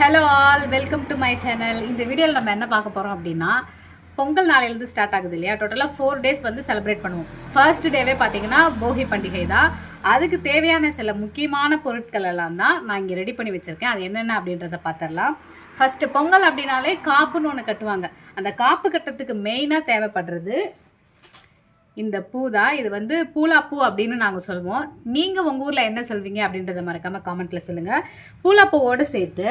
Hello all welcome to my channel இந்த வீடியோவில் நம்ம என்ன பார்க்க போகிறோம் அப்படின்னா பொங்கல் நாளையிலேருந்து ஸ்டார்ட் ஆகுது இல்லையா? டோட்டலாக ஃபோர் டேஸ் வந்து செலிப்ரேட் பண்ணுவோம். ஃபர்ஸ்ட் டேவே பார்த்தீங்கன்னா போகி பண்டிகை தான். அதுக்கு தேவையான சில முக்கியமான பொருட்கள் எல்லாம் தான் நான் இங்கே ரெடி பண்ணி வச்சுருக்கேன். அது என்னென்ன அப்படின்றத பார்த்துடலாம். ஃபஸ்ட்டு பொங்கல் அப்படின்னாலே காப்புன்னு ஒன்று கட்டுவாங்க. அந்த காப்பு கட்டுறதுக்கு மெயினாக தேவைப்படுறது இந்த பூ தான் இது வந்து பூலாப்பூ அப்படின்னு நாங்கள் சொல்லுவோம். நீங்கள் உங்கள் ஊரில் என்ன சொல்வீங்க அப்படின்றத மறக்காமல் காமெண்ட்டில் சொல்லுங்கள் பூலாப்பூவோடு சேர்த்து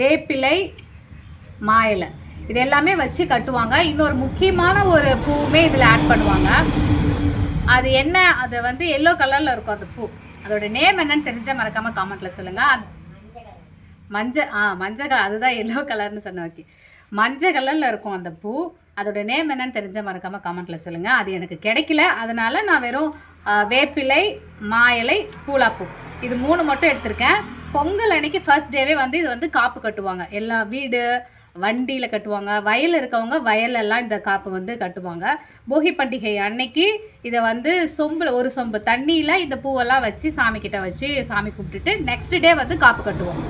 வேப்பிலை மாயிலை இது எல்லாமே வச்சு கட்டுவாங்க. இன்னொரு முக்கியமான ஒரு பூவுமே இதில் ஆட் பண்ணுவாங்க. அது என்ன? அது வந்து எல்லோ கலரில் இருக்கும் அந்த பூ. அதோட நேம் என்னன்னு தெரிஞ்சால் மறக்காமல் காமெண்ட்டில் சொல்லுங்கள் மஞ்சள் ஆ மஞ்சள் கலர். அதுதான் எல்லோ கலர்னு சொன்ன ஓகே மஞ்சள் கலரில் இருக்கும் அந்த பூ. அதோட நேம் என்னன்னு தெரிஞ்ச மறக்காமல் கமெண்ட்டில் சொல்லுங்கள் அது எனக்கு கிடைக்கல. அதனால் நான் வெறும் வேப்பிலை வேப்பிலை இலை பூலாப்பூ. இது மூணு மட்டும் எடுத்திருக்கேன். பொங்கல் அன்னைக்கு ஃபர்ஸ்ட் டேவே வந்து இது வந்து காப்பு கட்டுவாங்க. எல்லா வீடு வண்டியில் கட்டுவாங்க. வயல் இருக்கவங்க வயலெல்லாம் இந்த காப்பு வந்து கட்டுவாங்க. போகி பண்டிகை அன்னைக்கு இதை வந்து சொம்பில் ஒரு சொம்பு தண்ணியில் இந்த பூவெல்லாம் வச்சு சாமி கிட்ட வச்சு சாமி கும்பிட்டுட்டு நெக்ஸ்ட் டே வந்து காப்பு கட்டுவோம்.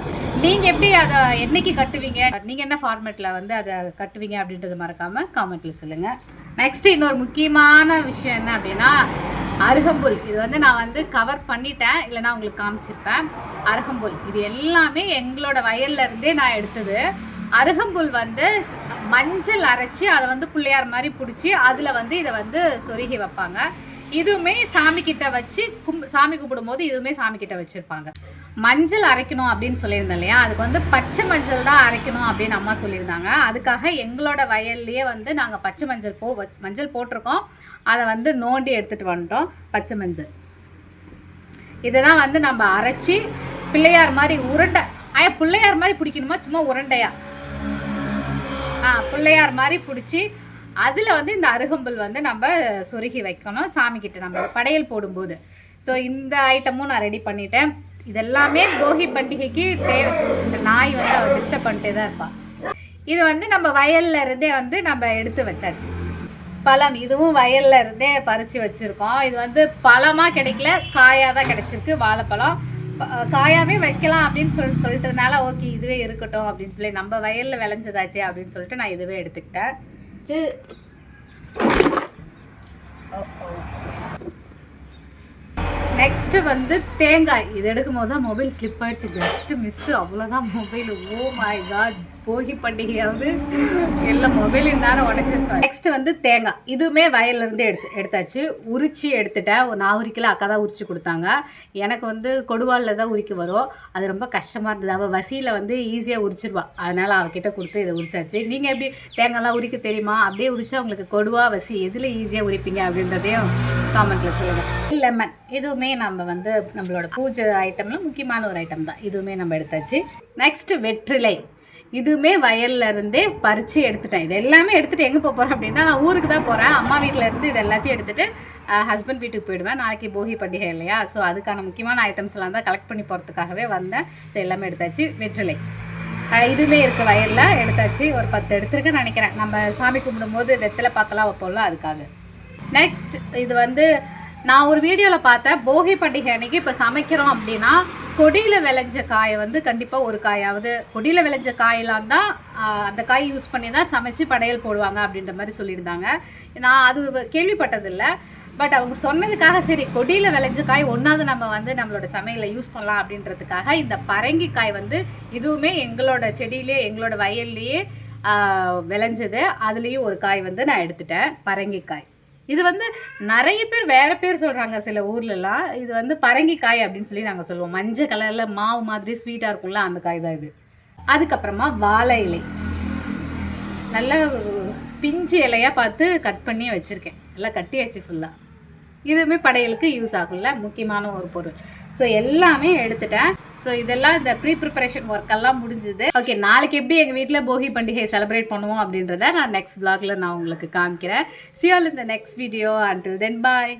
நீங்கள் எப்படி அதை என்னைக்கு கட்டுவீங்க? நீங்கள் என்ன ஃபார்மேட்டில் வந்து அதை கட்டுவீங்க அப்படின்றது மறக்காமல் காமெண்ட்டில் சொல்லுங்கள் நெக்ஸ்ட் இன்னொரு முக்கியமான விஷயம் என்ன அப்படின்னா அருகம்புல். இது வந்து நான் வந்து கவர் பண்ணிட்டேன். இல்லைன்னா உங்களுக்கு காமிச்சிருப்பேன். அருகம்புல். இது எல்லாமே எங்களோட வயல்ல இருந்தே நான் எடுத்தது. அருகம்புல் வந்து மஞ்சள் அரைச்சி அதை வந்து பிள்ளையார் மாதிரி பிடிச்சி அதில் வந்து இதை வந்து சொருகி வைப்பாங்க. இதுவுமே சாமி கிட்ட வச்சு கும் சாமி கும்பிடும்போது இதுவுமே சாமி கிட்ட வச்சுருப்பாங்க. மஞ்சள் அரைக்கணும் அப்படின்னு சொல்லியிருந்தேன் இல்லையா? அதுக்கு வந்து பச்சை மஞ்சள் தான் அரைக்கணும் அப்படின்னு அம்மா சொல்லியிருந்தாங்க. அதுக்காக எங்களோட வயல்லையே வந்து நாங்கள் பச்சை மஞ்சள் போ வ- மஞ்சள் போட்டிருக்கோம். அதை வந்து நோண்டி எடுத்துகிட்டு வந்துட்டோம் பச்சை மஞ்சள். இதெல்லாம் வந்து நம்ம அரைச்சி பிள்ளையார் மாதிரி உருண்டை ஆயா பிள்ளையார் மாதிரி பிடிக்கணுமா? சும்மா உருண்டையா? பிள்ளையார் மாதிரி பிடிச்சி அதில் வந்து இந்த அருகம்புல் வந்து நம்ம சொருகி வைக்கணும். சாமி கிட்ட நம்ம படையல் போடும்போது. ஸோ இந்த ஐட்டமும் நான் ரெடி பண்ணிட்டேன். இதெல்லாமே போகி பண்டிகைக்கு தேவை. இந்த நாய் வந்து அவள் டிஸ்டர்ப் பண்ணிட்டே தான் இருப்பாள் இது வந்து நம்ம வயல்ல இருந்தே வந்து நம்ம எடுத்து வச்சாச்சு. பழம். இதுவும் வயல்ல இருந்தே பறித்து வச்சுருக்கோம். இது வந்து பழமாக கிடைக்கல. காயாக தான் கிடைச்சிருக்கு. வாழைப்பழம். காயாவே வைக்கலாம் அப்படின்னு சொல்லி சொல்லிட்டதுனால ஓகே இதுவே இருக்கட்டும் அப்படின்னு சொல்லி நம்ம வயலில் விளைஞ்சதாச்சே அப்படின்னு சொல்லிட்டு நான் இதுவே எடுத்துக்கிட்டேன். சி- நெக்ஸ்ட் வந்து தேங்காய். இது எடுக்கும் போது தான் மொபைல் ஸ்லிப் ஆயிடுச்சு. ஜஸ்ட் மிஸ் அவ்வளோதான் மொபைல். ஓ மை காட் போகி பண்டிகையாவது எல்லாம் மொபைல் நேரம் உடச்சிருப்பேன் நெக்ஸ்ட் வந்து தேங்காய். இதுவுமே வயல்ல இருந்து எடுத்து எடுத்தாச்சு. உரிச்சு எடுத்துட்டேன் ஒரு நான் உரிக்கல அக்கா தான் உரிச்சு கொடுத்தாங்க. எனக்கு வந்து கொடுவாலில் தான் உரிக்க வரும். அது ரொம்ப கஷ்டமாக இருந்தது. அவள் வசியில் வந்து ஈஸியாக உரிச்சிருவா. அதனால் அவகிட்ட கொடுத்து இதை உரிச்சாச்சு. நீங்கள் எப்படி தேங்காய்லாம் உரிக்க தெரியுமா? அப்படியே உரிச்சா உங்களுக்கு கொடுவா வசி எதில் ஈஸியாக உரிப்பீங்க அப்படின்றதையும் காமெண்ட்டில் சொல்லுங்கள் லெமன் இதுவுமே நம்ம வந்து நம்மளோட பூஜை ஐட்டம்ல முக்கியமான ஒரு ஐட்டம் தான். இதுவுமே நம்ம எடுத்தாச்சு. நெக்ஸ்ட் வெற்றிலை. இதுவுமே வயல்ல இருந்தே பறித்து எடுத்துட்டேன். இது எல்லாமே எடுத்துட்டு எங்கே போக போகிறேன் அப்படின்னா நான் ஊருக்கு தான் போகிறேன் அம்மா வீட்டில் இருந்து இது எல்லாத்தையும் எடுத்துட்டு ஹஸ்பண்ட் வீட்டுக்கு போயிடுவேன். நாளைக்கு போகி பண்டிகை இல்லையா? ஸோ அதுக்கான முக்கியமான ஐட்டம்ஸ் எல்லாம் தான் கலெக்ட் பண்ணி போகிறதுக்காகவே வந்தேன். ஸோ எல்லாமே எடுத்தாச்சு. வெற்றிலை. இதுவுமே இருக்குது வயலில். எடுத்தாச்சு. ஒரு பத்து எடுத்துருக்கேன்னு நினைக்கிறேன். நம்ம சாமி கும்பிடும்போது வெத்தலை பார்க்கலாம் வைப்போம்ல அதுக்காக. நெக்ஸ்ட் இது வந்து நான் ஒரு வீடியோவில் பார்த்தேன். போகி பண்டிகை அன்னைக்கு இப்போ சமைக்கிறோம் அப்படின்னா கொடியில் விளைஞ்ச காயை வந்து கண்டிப்பாக ஒரு காயாவது கொடியில் விளைஞ்ச காயெல்லாம் தான் அந்த காய் யூஸ் பண்ணி தான் சமைச்சு படையல் போடுவாங்க அப்படின்ற மாதிரி சொல்லியிருந்தாங்க. நான் அது கேள்விப்பட்டதில்லை. பட் அவங்க சொன்னதுக்காக சரி கொடியில் விளைஞ்ச காய் ஒன்றாவது நம்ம வந்து நம்மளோட சமையலில் யூஸ் பண்ணலாம் அப்படின்றதுக்காக இந்த பரங்கிக்காய் வந்து இதுவுமே எங்களோட செடியிலே எங்களோட வயல்லையே விளைஞ்சது. அதுலேயும் ஒரு காய் வந்து நான் எடுத்துட்டேன் பரங்கிக்காய். இது வந்து நிறைய பேர் வேற பேர் சொல்றாங்க சில ஊர்லலாம். இது வந்து பரங்கிக்காய் அப்படின்னு சொல்லி நாங்கள் சொல்லுவோம். மஞ்சள் கலர்ல மாவு மாதிரி ஸ்வீட்டாக இருக்கும்ல அந்த காய் தான் இது. அதுக்கப்புறமா வாழை இலை. நல்லா பிஞ்சு இலையாக பார்த்து கட் பண்ணி வச்சுருக்கேன். நல்லா கட்டியாச்சு ஃபுல்லாக இதுவுமே படையலுக்கு யூஸ் ஆகும்ல? முக்கியமான ஒரு பொருள். ஸோ எல்லாமே எடுத்துட்டேன். ஸோ இதெல்லாம் இந்த ப்ரீ ப்ரிப்பரேஷன் ஒர்க் எல்லாம் முடிஞ்சுது. ஓகே நாளைக்கு எப்படி எங்கள் வீட்டில் போகி பண்டிகை செலிப்ரேட் பண்ணுவோம் அப்படின்றத நான் நெக்ஸ்ட் vlogல நான் உங்களுக்கு காமிக்கிறேன். சியால் இந்த next video until then bye